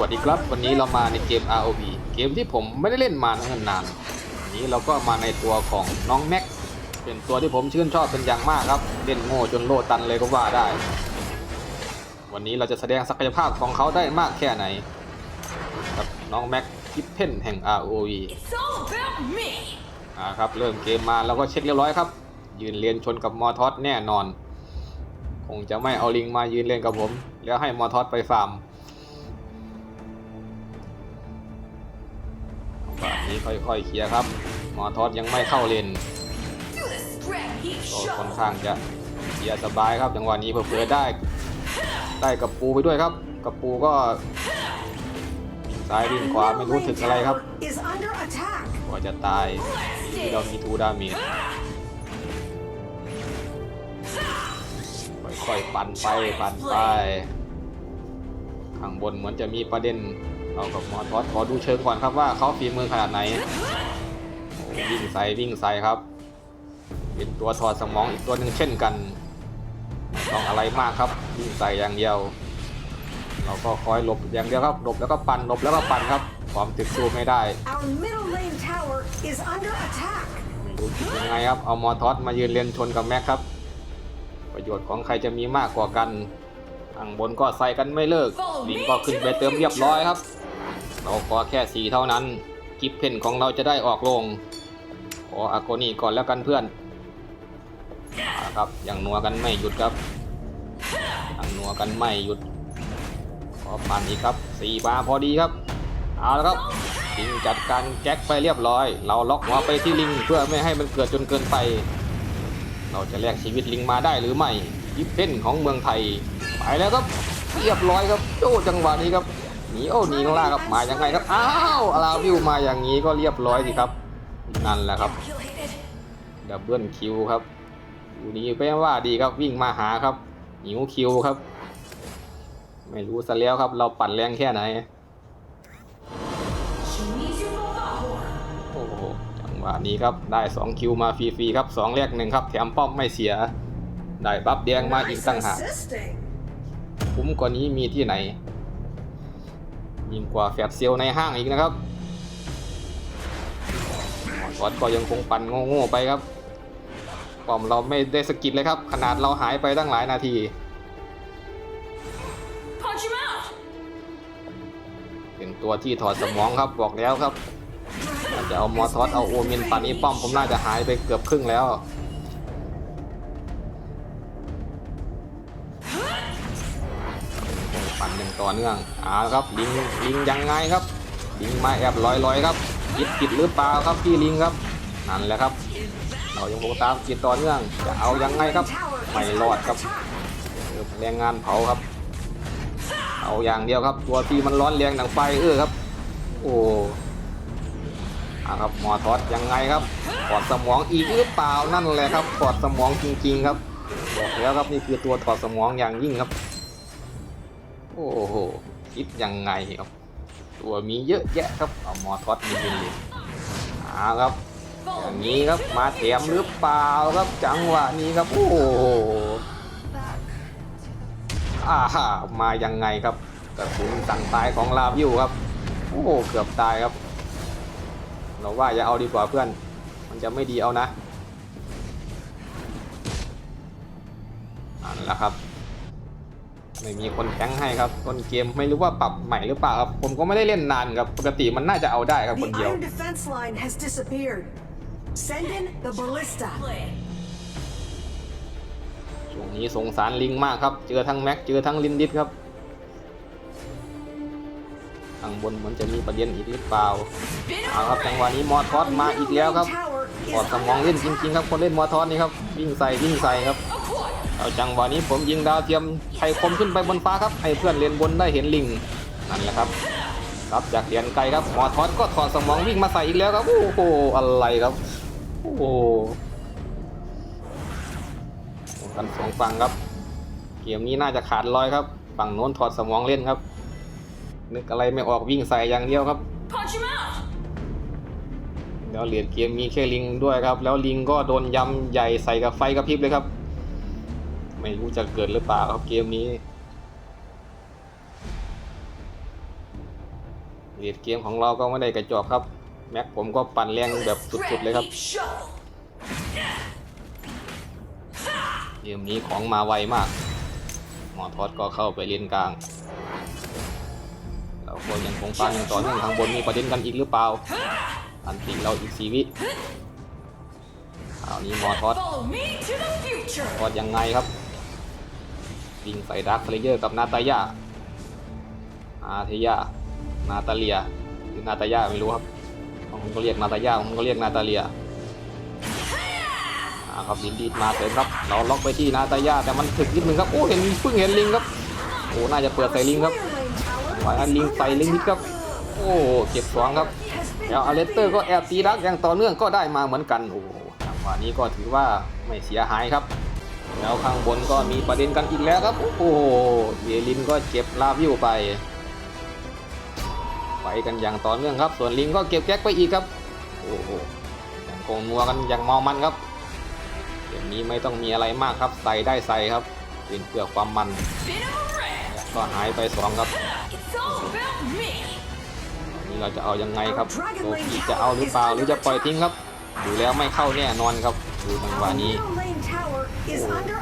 วัสดีครับ วันนี้เรามาในเกม ROV เกมที่ผมไม่ได้เล่นมานานนานวันนี้เราก็มาในตัวของน้องแม็กเป็นตัวที่ผมชื่นชอบเป็นอย่างมากครับ เล่นโง่จนโลตันเลยก็ว่าได้ วันนี้เราจะแสดงศักยภาพของเขาได้มากแค่ไหน กับน้องแม็กคิปเพนแห่ง ROE อ่าครับเริ่มเกมมาเราก็เช็คเรียบร้อยครับ ยืนเรียนชนกับมอทอสแน่นอน คงจะไม่เอาลิงมายืนเล่นกับผม แล้วให้มอทอสไปฟาร์ม แบบนี้ค่อยๆเคลียร์ครับมอทอสยังไม่เข้าเลนก็ค่อนข้างจะเคลียร์สบายครับจังหวะนี้เผื่อๆได้ ได้กับปูไปด้วยครับ กับปูก็ซ้ายวิ่งขวาไม่รู้ถึกอะไรครับกว่าจะตายที่เรามีทูดามจค่อยๆปั่นไปปั่นไปข้างบนเหมือนจะมีประเด็น เรากับหมอทอสขอดูเชิงก่อนครับว่าเขาฝีมือขนาดไหนโอ้วิ่งใส่วิ่งใส่ครับ เป็นตัวถอดสมองอีกตัวหนึ่งเช่นกันไม่ต้องอะไรมากครับวิ่งใส่อย่างเดียว เราก็คอยหลบอย่างเดียวครับหลบแล้วก็ปั่นหลบแล้วก็ปั่นครับความตึกสู้ไม่ได้ Our middle lane tower is under attack. ไม่รู้คิดยังไงครับเอามอทอสมายืนเรียนชนกับแม็กครับ ประโยชน์ของใครจะมีมากกว่ากันทางบนก็ใส่กันไม่เลิกลิงก็ขึ้นไปเติมเรียบร้อยครับ เราขอแค่สีเท่านั้น กิฟเพนของเราจะได้ออกลง ขออาโกนี่ก่อนแล้วกันเพื่อนอาละครับยังนัวกันไม่หยุดครับยังนัวกันไม่หยุด ขอปั่นอีกครับสี่บาพอดีครับ เอาละครับลิงจัดการแก๊กไปเรียบร้อย เราล็อกหัวไปที่ลิงเพื่อไม่ให้มันเกิดจนเกินไป เราจะแลกชีวิตลิงมาได้หรือไม่ยิปเพ่นของเมืองไทย ไปแล้วครับ เรียบร้อยครับโจ้จังหวะนี้ครับ หนีโอ้หนีข้างล่างครับมายังไงครับอ้าวอาราวิวมาอย่างนี้ก็เรียบร้อยสิครับนั่นแหละครับดับเบิลคิวครับอยู่นี้แปลว่าดีครับวิ่งมาหาครับหิวคิวครับ ไม่รู้ซะแล้วครับ เราปั่นแรงแค่ไหนโอ้โหจังหวะนี้ครับได้2คิวมาฟรีๆครับ2แรกหนึ่งครับแถมป้อมไม่เสียได้บัฟแดงมาอีกตั้งหากคุ้มกว่านี้มีที่ไหน ยิ่งกว่าแฟบเซียวในห้างอีกนะครับหมอดก็ยังคงปั่นโง่ๆไปครับป้อมเราไม่ได้สกิดเลยครับ ขนาดเราหายไปตั้งหลายนาทีเป็นตัวที่ถอดสมองครับบอกแล้วครับจะเอามอทอสเอาโอเมนป่นนี้ป้อมผมน่าจะหายไปเกือบครึ่งแล้ว ปั่นอย่างต่อเนื่องเอาครับลิงลิงยังไงครับลิงมาแอบลอยๆครับกิดกิดหรือเปล่าครับพี่ลิงครับนั่นแหละครับ เรายังคงตามกิดต่อเนื่องจะเอายังไงครับไม่รอดครับแรงงานเผาครับ เอาอย่างเดียวครับ ตัวที่มันร้อนแรงดังไฟเออครับ โอ้อาครับหมอทอดยังไงครับถอดสมองอีกหรือเปล่านั่นแหละครับถอดสมองจริง ๆ ครับบอกแล้วครับนี่คือตัวถอดสมองอย่างยิ่งครับ อ้โห คิดยังไงครับ ตัวมีเยอะแยะครับ เอามอทอดมีเป็นเลยอาครับ อย่างนี้ครับ มาแถมหรือเปล่าครับ จังหวะนี้ครับ โอ้โหอ่ามายังไงครับกระสุนสั่งตายของลาวิวครับ โอ้โห เกือบตายครับ เราว่าอย่าเอาดีกว่าเพื่อน มันจะไม่ดีเอานะอันละครับ ไม่มีคนแทงให้ครับต้นเกมไม่รู้ว่าปรับใหม่หรือเปล่าครับผมก็ไม่ได้เล่นนานครับปกติมันน่าจะเอาได้ครับค The นเดียว iron defense line has disappeared. Send in the ballista. Play. ช่วงนี้สงสารลิงมากครับ เจอทั้งแม็กเจอทั้งลินดิสครับข้างบนเหมือนจะมีประเด็นอีกหรือเปล่า Spin เอาครับจังห around. วะนี้มอทอส Our มา middle อีกแล้วครับ lane tower ถอด is สมอง under เล่นจ attack. ริงๆครับคนเล่นมอทอสนี่ครับวิ่งใส่วิ่งใส่ครับ Acquired. เอาจังหวะนี้ผมยิงดาวเทียมไทยคมขึ้นไปบนฟ้าครับ ให้เพื่อนเล่นบนได้เห็นลิงนั่นแหละครับครับจากเหรียญไกลครับหมอทอสก็ถอดสมองวิ่งมาใส่อีกแล้วครับโอ้โหอะไรครับโอ้โหกันสองฝั่งครับ เกมนี้น่าจะขาดลอยครับ ฝั่งโน้นถอดสมองเล่นครับ นึกอะไรไม่ออกวิ่งใส่อย่างเดียวครับ Punch him out. แล้วเหรียญเกมมีแค่ลิงด้วยครับ แล้วลิงก็โดนยำใหญ่ใส่กับไฟกระพริบเลยครับ ไม่รู้จะเกิดหรือเปล่าครับเกมนี้เลดเกมของเราก็ไม่ได้กระจอกครับ แม็กผมก็ปั่นแรงแบบสุดๆเลยครับเกมนี้ของมาไวมาก หมอทอดก็เข้าไปเลนกลางเราก็ยังคงฟังอย่างต่อเนื่องทางบนมีประเด็นกันอีกหรือเปล่า อันติเราอีกสีวิครานี้หมอทอดทอดยังไงครับ ยิงใส่ดักเลเยอร์กับนาตาย่าอาเทยานาตาเลียหรือนาตายาไม่รู้ครับบางคนก็เรียกนาตายาบางคนก็เรียกนาตาเลียอ่าครับดินดีดมาเสริมครับ เราล็อกไปที่นาตายาแต่มันถึกนิดนึงครับโอ้เห็นเพิ่งเห็นลิงครับโอ้น่าจะเปิดใส่ลิงครับหวายอันลิงใส่ลิงนิดครับโอ้เก็บสองครับแล้วอเลสเตอร์ก็แอบตีดักอย่างต่อเนื่องก็ได้มาเหมือนกันโอ้จังหวะนี้ก็ถือว่าไม่เสียหายครับ แล้วข้างบนก็มีประเด็นกันอีกแล้วครับ โอ้โหเยลินก็เก็บลาวิวไป ไปกันอย่างต่อเนื่องครับ ส่วนลิงก็เก็บแก๊กไปอีกครับ โอ้โหยังคงนัวกันอย่างเมามันครับเกมนี้ไม่ต้องมีอะไรมากครับ ใส่ได้ใส่ครับเป็นเพื่อความมัน ก็หายไปสองครับนี่เราจะเอายังไงครับโลกีจะเอาหรือเปล่าหรือจะปล่อยทิ้งครับ ดูแล้วไม่เข้าแน่นอนครับ ดูจังหวะนี้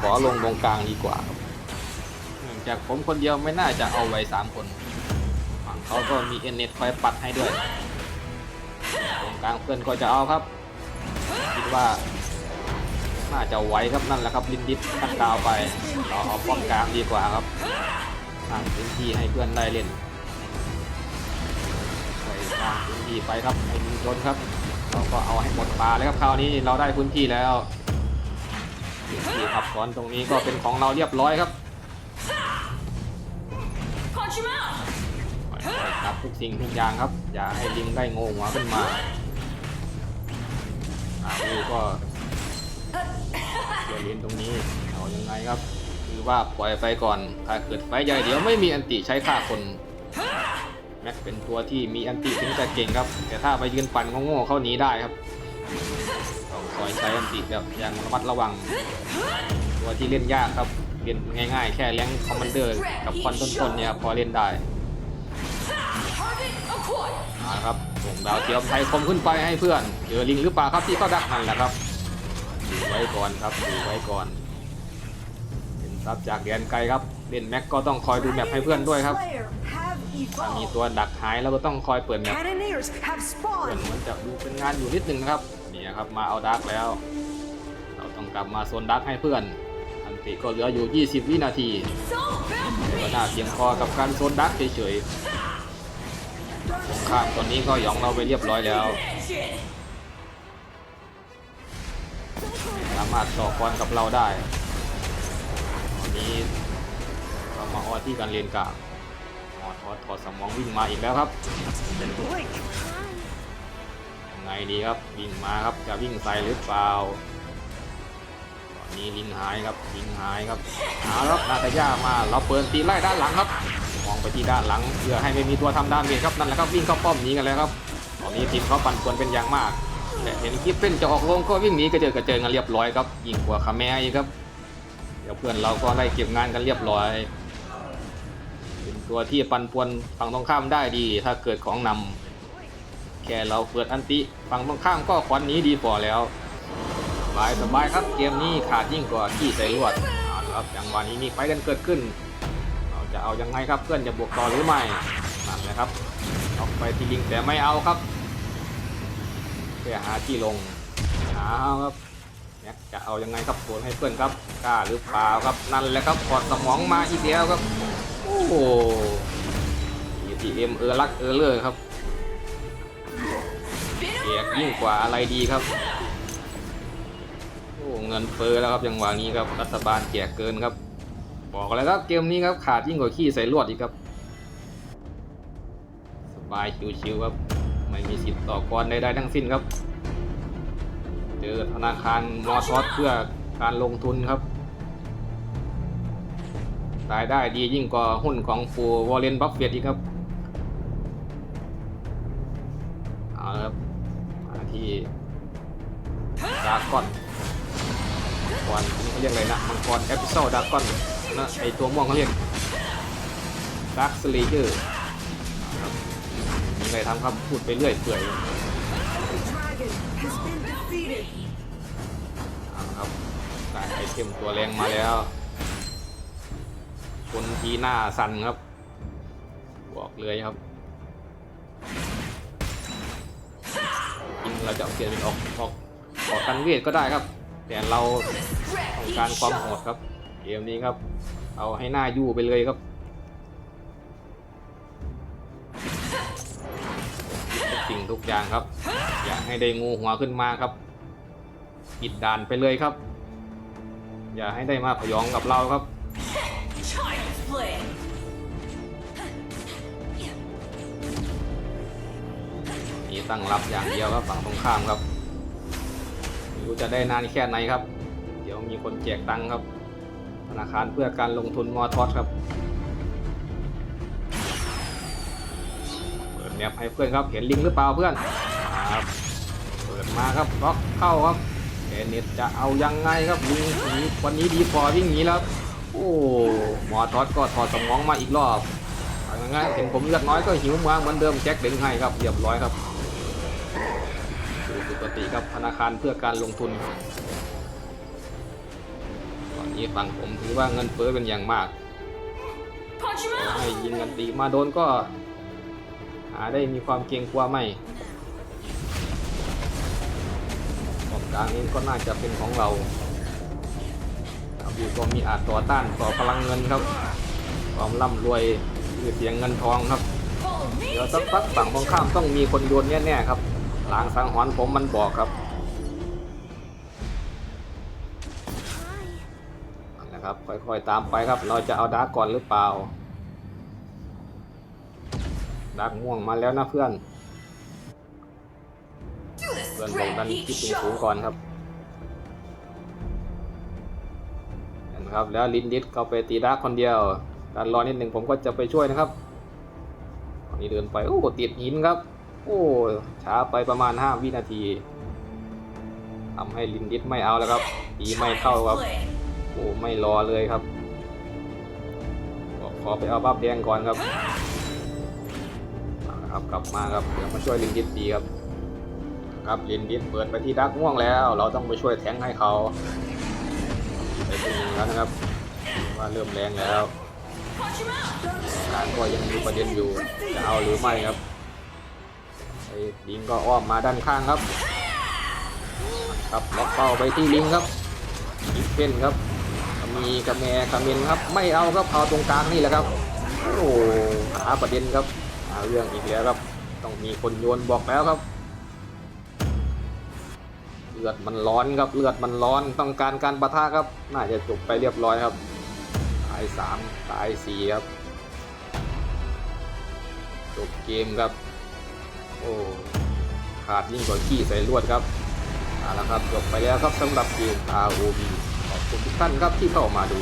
ขอลงตรงกลางดีกว่าเนื่องจากผมคนเดียวไม่น่าจะเอาไว้สามคน ฝั่งเขาก็มีเอ็นเน็ตคอยปัดให้ด้วย ตรงกลางเพื่อนก็จะเอาครับ คิดว่า น่าจะไหวครับนั่นแหละครับลินดิสตั้งดาวไป เราเอาป้อมกลางดีกว่าครับสร้างพื้นที่ให้เพื่อนได้เล่นใส่สร้างพื้นที่ไปครับให้มีชนครับ เราก็เอาให้หมดป่าเลยครับคราวนี้เราได้พื้นที่แล้ว ที่ทับซ้อนตรงนี้ก็เป็นของเราเรียบร้อยครับ Punch him out. ปล่อยๆตัดทุกสิ่งทุกอย่างครับ อย่าให้ลิงได้โงหัวขึ้นมาอ่านี่ก็เดี๋ยวลินตรงนี้เอายังไงครับ คือว่าปล่อยไปก่อนถ้าเกิดไฟใหญ่เดี๋ยวไม่มีอันติใช้ฆ่าคนแม็กเป็นตัวที่มีอันติถึงจะเก่งครับ แต่ถ้าไปยืนปั่นโง่ๆเข้าหนีได้ครับ คอยใช้อันติแบบอย่างระมัดระวัง ตัวที่เล่นยากครับเล่นง่ายๆ แค่แรงคอมมานเดอร์กับคอนต้นๆเนี่ยครับพอเล่นได้ Target acquired. มาครับส่งดาวเทียมไทยคมขึ้นไปให้เพื่อนเจอลิงหรือเปล่าครับที่เขาดักนั่นแหละครับดูไว้ก่อนครับดูไว้ก่อนเป็นซับจากแดนไกลครับเล่นแม็กก็ต้องคอยดูแมปให้เพื่อนด้วยครับ Player have ถ้ามี evolved. ตัวดักหายเราก็ต้องคอยเปิดแมป Cannoneers have เพื่อน spawned. มันจะดูเป็นงานอยู่นิดนึงนะครับ ครับ มาเอาดักแล้ว เราต้องกลับมาโซนดักให้เพื่อน อันติก็เหลืออยู่ 20 วินาทีก็น่าเพียงพอกับการโซนดักเฉยๆสงครามตอนนี้ก็หยองเราไปเรียบร้อยแล้ว สามารถต่อกรกับเราได้ตอนนี้เรามาออที่การเรียนกลางออทอดถอดสมองวิ่งมาอีกแล้วครับ ไงดีครับวิ่งมาครับจะวิ่งใส่หรือเปล่าตอนนี้ลิงหายครับลิงหายครับเอาละครับนาตาย่ามาเราเปิดตีไล่ด้านหลังครับ มองไปที่ด้านหลังเพื่อให้ไม่มีตัวทำด้านเมจครับนั่นแหละครับวิ่งเข้าป้อมหนี้กันแล้วครับตอนนี้ทีมเขาปั่นป่วนเป็นอย่างมากและเห็นกิฟเป็นจะออกลงก็วิ่งหนีกระเจิดกระเจิงกันเรียบร้อยครับยิงกว่าคาแม่อีกครับเดี๋ยวเพื่อนเราก็ไล่เก็บงานกันเรียบร้อยเป็นตัวที่ปั่นป่วนฝั่งตรงข้ามได้ดี ถ้าเกิดของนำ แค่เราเปิดอันติฝั่งตรงข้ามก็ขวัญนี้ดีพอแล้วสบายสบายครับเกมนี้ขาดยิ่งกว่าขี้ใส่ลวดเอาละครับจังหวะนี้มีไฟกันเกิดขึ้น เราจะเอายังไงครับเพื่อนจะบวกต่อหรือไม่นั่นแหละครับออกไปที่ลิงแต่ไม่เอาครับเพื่อหาที่ลงเอาครับแม็กจะเอายังไงครับโผลให้เพื่อนครับกล้าหรือเปล่าครับนั่นแหละครับกอดสมองมาอีกแล้วครับโอ้โห ETM เออรักเออเลอร์ครับ กยิ่งกว่าอะไรดีครับ โอ้เงินเฟ้อแล้วครับจังหวะนี้ครับรัฐบาลแจกเกินครับ บอกเลยครับเกมนี้ครับขาดยิ่งกว่าขี้ใส่ลวดอีกครับ สบายชิวๆครับ ไม่มีสิทธิ์ต่อกรใดๆทั้งสิ้นครับ เจอธนาคารมอทอสเพื่อการลงทุนครับรายได้ดียิ่งกว่าหุ้นของฟูวอลเลนบัฟเฟตอีกครับ เอาละครับ ที่ดากอนก่อนนี่เขาเรียกอะไรนะมังกรเอพิโซดดากอนนะไอตัวม่วงเขาเรียกดาร์คสเลเยอร์มียังไงทำครับพูดไปเรื่อยเปื่อย The dragon has been defeated. เอาละครับได้ไอเทมตัวแรงมาแล้ว คนทีหน้าสั่นครับ บอกเลยครับ เราจะเอาเปลี่ยนเป็นออกออกออกกันเวทก็ได้ครับ แต่เราต้องการความโหดครับเกมนี้ครับ เอาให้หน้ายู่ไปเลยครับทุกสิ่งทุกอย่างครับ อยากให้ได้งูหัวขึ้นมาครับปิดด่านไปเลยครับ อย่าให้ได้มาพยองกับเราครับ ตั้งรับอย่างเดียวครับฝั่งตรงข้ามครับไม่รู้จะได้นานแค่ไหนครับ เดี๋ยวมีคนแจกตังค์ครับ ธนาคารเพื่อการลงทุนมอทอสครับเปิดแมปให้เพื่อนครับเห็นลิงหรือเปล่าเพื่อนครับเปิดมาครับล็อกเข้าครับเอเน็ตจะเอายังไงครับลิงหนีวันนี้ดีพอวิ่งหนีแล้วโอ้มอทอสก็ถอดสมองมาอีกรอบอาง่ายเห็นผมเลือดน้อยก็หิวมาเหมือนเดิมแจ็คเดึงให้ครับเรียบร้อยครับ ปกติครับธนาคารเพื่อการลงทุน ตอนนี้ฝั่งผมถือว่าเงินเฟ้อเป็นอย่างมากให้ยิงกันตีมาโดนก็ หาได้มีความเกรงกลัวไม่กองกลางนี้ก็น่าจะเป็นของเราครับอยู่ก็มีอาจต่อต้านต่อพลังเงินครับ ความร่ำรวยคือเสียงเงินทองครับ เดี๋ยวสักพักฝั่งตรงข้ามต้องมีคนโยนแน่ๆครับ ลางสังหรณ์ผมมันบอกครับนะครับ ค่อยๆตามไปครับ เราจะเอาดาร์กก่อนหรือเปล่าดาร์กม่วงมาแล้วนะเพื่อน เพื่อนบอกดัน great ที่สูงก่อนครับเห็นไหมครับ แล้วลินดิสก็ไปตีดาร์กคนเดียวดันรอนิดหนึ่งผมก็จะไปช่วยนะครับตอนนี้เดินไปโอ้ติดหินครับ โอ้ช้าไปประมาณ 5 วินาทีทำให้ลินดิสไม่เอาแล้วครับตีไม่เข้าครับโอ้ไม่รอเลยครับ ขอไปเอาบัฟแดงก่อนครับเอาละครับกลับมาครับเดี๋ยวมาช่วยลินดิสตีครับ ครับลินดิสเปิดไปที่ดักม่วงแล้ว เราต้องไปช่วยแทงให้เขาไปเป็นหนึ่งแล้วนะครับว่าเริ่มแรงแล้วการก็ยังมีประเด็นอยู่จะเอาหรือไม่ครับ ลิงก็อ้อมมาด้านข้างครับ ครับล็อกเป้าไปที่ลิงครับอีกเป็นครับ มีกระแมกระเมนครับ ไม่เอาครับเอาตรงกลางนี่แหละครับ โอ้หาประเด็นครับหาเรื่องอีกแล้วครับ ต้องมีคนโยนบอกแล้วครับเลือดมันร้อนครับเลือดมันร้อนต้องการการปะทะครับ น่าจะจบไปเรียบร้อยครับตายสามตายสี่ครับจบเกมครับ โอ้ขาดยิ่งกว่าขี้ใส่ลวดครับเอาละครับจบไปแล้วครับสำหรับเกม ROV ขอบคุณทุกท่านครับที่เข้ามาดู